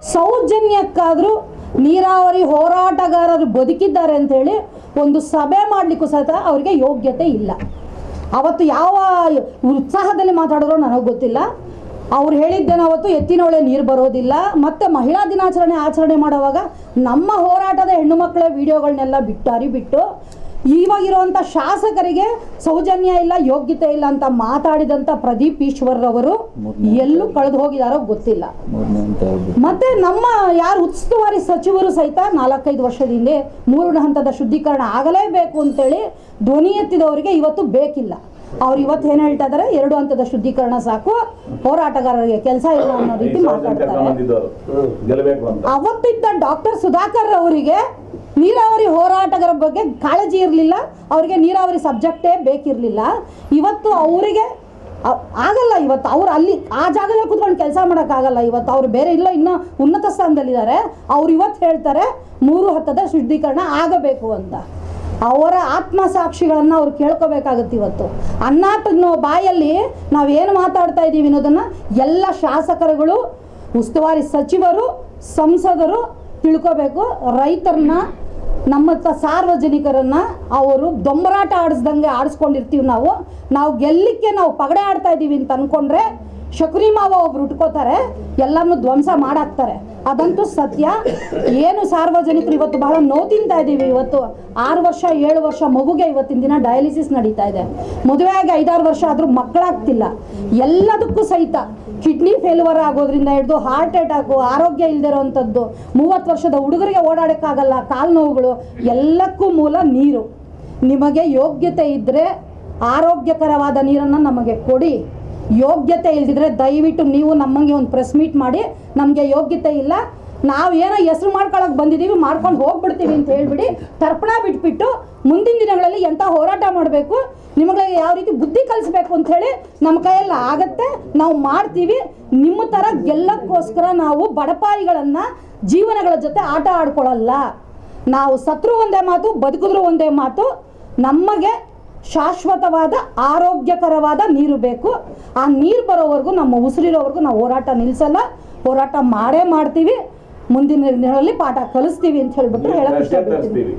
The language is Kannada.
ಸೌಜನ್ಯಕ್ಕಾದರೂ ನೀರಾವರಿ ಹೋರಾಟಗಾರರು ಬದುಕಿದ್ದಾರೆ ಅಂತೇಳಿ ಒಂದು ಸಭೆ ಮಾಡಲಿಕ್ಕೂ ಸಹಿತ ಅವರಿಗೆ ಯೋಗ್ಯತೆ ಇಲ್ಲ. ಅವತ್ತು ಯಾವ ಉತ್ಸಾಹದಲ್ಲಿ ಮಾತಾಡಿದ್ರು ನನಗೆ ಗೊತ್ತಿಲ್ಲ. ಅವ್ರು ಹೇಳಿದ್ದೇನೆ ಅವತ್ತು ಎತ್ತಿನೊಳೆ ನೀರು ಬರೋದಿಲ್ಲ. ಮತ್ತು ಮಹಿಳಾ ದಿನಾಚರಣೆ ಆಚರಣೆ ಮಾಡುವಾಗ ನಮ್ಮ ಹೋರಾಟದ ಹೆಣ್ಣು ಮಕ್ಕಳ ವಿಡಿಯೋಗಳನ್ನೆಲ್ಲ ಬಿಟ್ಟು ಇವಾಗಿರುವಂಥ ಶಾಸಕರಿಗೆ ಸೌಜನ್ಯ ಇಲ್ಲ ಯೋಗ್ಯತೆ ಇಲ್ಲ ಅಂತ ಮಾತಾಡಿದಂಥ ಪ್ರದೀಪ್ ಈಶ್ವರ್ ಅವರು ಎಲ್ಲೂ ಕಳೆದು ಹೋಗಿದಾರೋ ಗೊತ್ತಿಲ್ಲ. ಮತ್ತೆ ನಮ್ಮ ಯಾರು ಉಸ್ತುವಾರಿ ಸಚಿವರು ಸಹಿತ ನಾಲ್ಕೈದು ವರ್ಷದ ಹಿಂದೆ ಮೂರನೇ ಹಂತದ ಶುದ್ಧೀಕರಣ ಆಗಲೇಬೇಕು ಅಂತೇಳಿ ಧ್ವನಿ ಎತ್ತಿದವರಿಗೆ ಇವತ್ತು ಬೇಕಿಲ್ಲ. ಅವ್ರು ಇವತ್ತು ಏನು ಹೇಳ್ತಾ ಇದ್ದಾರೆ ಎರಡು ಹಂತದ ಶುದ್ಧೀಕರಣ ಸಾಕು ಹೋರಾಟಗಾರರಿಗೆ ಕೆಲಸ ಇಲ್ಲ ಅನ್ನೋ ರೀತಿ ಮಾತಾಡ್ತಾರೆ. ಅವತ್ತಿದ್ದ ಡಾಕ್ಟರ್ ಸುಧಾಕರ್ ಅವರಿಗೆ ನೀರಾವರಿ ಹೋರಾಟಗಾರ ಬಗ್ಗೆ ಕಾಳಜಿ ಇರಲಿಲ್ಲ. ಅವರಿಗೆ ನೀರಾವರಿ ಸಬ್ಜೆಕ್ಟೇ ಬೇಕಿರಲಿಲ್ಲ. ಇವತ್ತು ಅವರಿಗೆ ಆಗಲ್ಲ ಇವತ್ತು. ಅವ್ರು ಅಲ್ಲಿ, ಆ ಜಾಗದಲ್ಲಿ ಕೂತ್ಕೊಂಡು ಕೆಲಸ ಮಾಡೋಕ್ಕಾಗಲ್ಲ ಇವತ್ತು. ಅವ್ರು ಬೇರೆ ಇಲ್ಲ, ಇನ್ನೂ ಉನ್ನತ ಸ್ಥಾನದಲ್ಲಿದ್ದಾರೆ. ಅವ್ರು ಇವತ್ತು ಹೇಳ್ತಾರೆ, ಮೂರು ಹತ್ತದ ಶುದ್ಧೀಕರಣ ಆಗಬೇಕು ಅಂತ. ಅವರ ಆತ್ಮಸಾಕ್ಷಿಗಳನ್ನು ಅವ್ರು ಕೇಳ್ಕೋಬೇಕಾಗತ್ತೆ ಇವತ್ತು. ಅನ್ನಾಟ ಬಾಯಲ್ಲಿ ಬಾಯಲ್ಲಿ ಏನು ಮಾತಾಡ್ತಾ ಇದ್ದೀವಿ ಅನ್ನೋದನ್ನು ಎಲ್ಲ ಶಾಸಕರುಗಳು, ಉಸ್ತುವಾರಿ ಸಚಿವರು, ಸಂಸದರು ತಿಳ್ಕೋಬೇಕು. ರೈತರನ್ನ ನಮ್ಮ ಸಾರ್ವಜನಿಕರನ್ನ ಅವರು ದೊಂಬರಾಟ ಆಡಿಸ್ದಂಗೆ ಆಡಿಸ್ಕೊಂಡಿರ್ತೀವಿ ನಾವು. ನಾವು ಗೆಲ್ಲಿಕ್ಕೆ ನಾವು ಪಗಡೆ ಆಡ್ತಾ ಇದ್ದೀವಿ ಅಂತ ಅನ್ಕೊಂಡ್ರೆ ಶಕುನಿ ಮಾವ ಒಬ್ರು ಉಟ್ಕೋತಾರೆ ಎಲ್ಲನೂ ಧ್ವಂಸ ಮಾಡಾಕ್ತಾರೆ. ಅದಂತೂ ಸತ್ಯ. ಏನು ಸಾರ್ವಜನಿಕರು ಇವತ್ತು ಬಹಳ ನೋವು ತಿಂತಾ ಇದ್ದೀವಿ ಇವತ್ತು ಆರು ವರ್ಷ, ಏಳು ವರ್ಷ ಮಗುಗೆ ಇವತ್ತಿನ ದಿನ ಡಯಾಲಿಸಿಸ್ ನಡೀತಾ ಇದೆ. ಮದುವೆ ಆಗಿ ಐದಾರು ವರ್ಷ ಆದರೂ ಮಕ್ಕಳಾಗ್ತಿಲ್ಲ. ಎಲ್ಲದಕ್ಕೂ ಸಹಿತ ಕಿಡ್ನಿ ಫೇಲ್ಯೂರ್ ಆಗೋದ್ರಿಂದ ಹಿಡಿದು ಹಾರ್ಟ್ ಅಟ್ಯಾಕು, ಆರೋಗ್ಯ ಇಲ್ದಿರೋವಂಥದ್ದು ಮೂವತ್ತು ವರ್ಷದ ಹುಡುಗರಿಗೆ ಓಡಾಡೋಕ್ಕಾಗಲ್ಲ, ಕಾಲು ನೋವುಗಳು, ಎಲ್ಲಕ್ಕೂ ಮೂಲ ನೀರು. ನಿಮಗೆ ಯೋಗ್ಯತೆ ಇದ್ದರೆ ಆರೋಗ್ಯಕರವಾದ ನೀರನ್ನು ನಮಗೆ ಕೊಡಿ. ಯೋಗ್ಯತೆ ಇಲ್ದಿದ್ರೆ ದಯವಿಟ್ಟು ನೀವು ನಮ್ಮಂಗೆ ಒಂದು ಪ್ರೆಸ್ ಮೀಟ್ ಮಾಡಿ, ನಮಗೆ ಯೋಗ್ಯತೆ ಇಲ್ಲ. ನಾವು ಏನೋ ಹೆಸರು ಮಾಡ್ಕೊಳಕ್ಕೆ ಬಂದಿದ್ದೀವಿ ಮಾಡ್ಕೊಂಡು ಹೋಗ್ಬಿಡ್ತೀವಿ ಅಂತ ಹೇಳ್ಬಿಡಿ. ತರ್ಪಣ ಬಿಟ್ಬಿಟ್ಟು ಮುಂದಿನ ದಿನಗಳಲ್ಲಿ ಎಂಥ ಹೋರಾಟ ಮಾಡಬೇಕು, ನಿಮಗೆ ಯಾವ ರೀತಿ ಬುದ್ಧಿ ಕಲಿಸ್ಬೇಕು ಹೇಳಿ ನಮ್ಮ ಕೈಯಲ್ಲಿ ಆಗತ್ತೆ. ನಾವು ಮಾಡ್ತೀವಿ. ನಿಮ್ಮ ಥರ ಗೆಲ್ಲಕ್ಕೋಸ್ಕರ ನಾವು ಬಡಪಾಯಿಗಳನ್ನು ಜೀವನಗಳ ಜೊತೆ ಆಟ ಆಡ್ಕೊಳ್ಳಲ್ಲ. ನಾವು ಸತ್ರು ಒಂದೇ ಮಾತು, ಬದುಕಿದ್ರು ಒಂದೇ ಮಾತು. ನಮಗೆ ಶಾಶ್ವತವಾದ ಆರೋಗ್ಯಕರವಾದ ನೀರು ಬೇಕು. ಆ ನೀರು ಬರೋವರೆಗೂ ನಮ್ಮ ಉಸಿರಿರೋವರೆಗೂ ನಾವು ಹೋರಾಟ ನಿಲ್ಲಿಸಲ್ಲ ಹೋರಾಟ ಮಾಡೇ ಮಾಡ್ತೀವಿ. ಮುಂದಿನ ದಿನಗಳಲ್ಲಿ ಪಾಠ ಕಲಿಸ್ತೀವಿ ಅಂತ ಹೇಳ್ಬಿಟ್ಟು ಹೇಳಕ್ ಇಷ್ಟ ಇಷ್ಟಪಡ್ತೀನಿ. ತರಿಸ್ತೀವಿ.